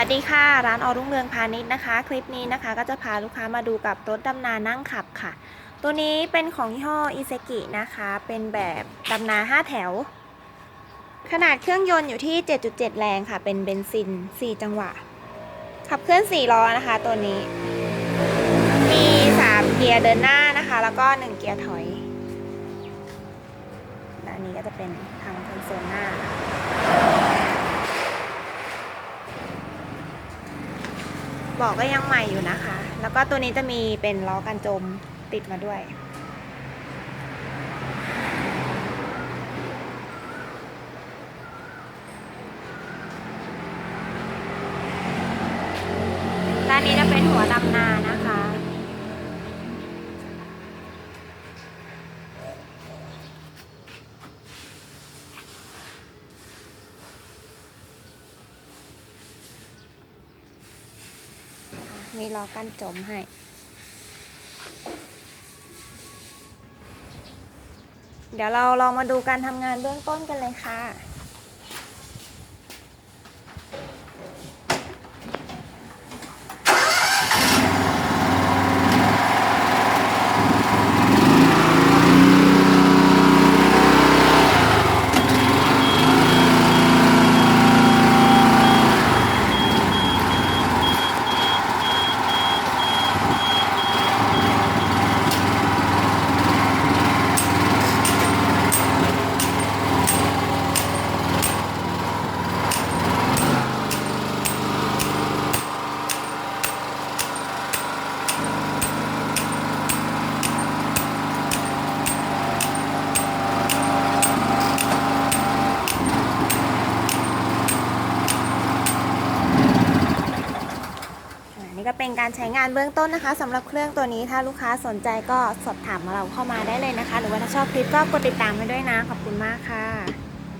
วัสดีค่ะ ร้านออรุ่งเรืองพาณิชย์นะคะ คลิปนี้นะคะก็จะพาลูกค้ามาดูกับรถดำนานั่งขับค่ะ ตัวนี้เป็นของยี่ห้ออิเซกินะคะ เป็นแบบดำนา 5 แถว ขนาดเครื่องยนต์อยู่ที่ 7.7 แรงค่ะ เป็นเบนซิน 4 จังหวะ ขับเคลื่อน 4 ล้อนะคะ ตัวนี้ มี 3 เกียร์เดินหน้านะคะ แล้วก็ 1 เกียร์ถอยและอันนี้ก็จะเป็นทางคอนโซลหน้านะคะ บอกก็ยังใหม่อยู่นะคะ แล้วก็ตัวนี้จะมีเป็นล้อกันจมติดมาด้วย ด้านนี้จะเป็นหัวดำนานะคะ มีล้อกั้นจมให้ เดี๋ยวเราลองมาดูการทำงานเบื้องต้นกันเลยค่ะ ก็เป็นการใช้งานเบื้องต้นนะคะสำหรับเครื่องตัวนี้ถ้าลูกค้าสนใจก็สอบถามเราเข้ามาได้เลยนะคะ หรือว่าถ้าชอบคลิปก็กดติดตามไปด้วยนะ ขอบคุณมากค่ะ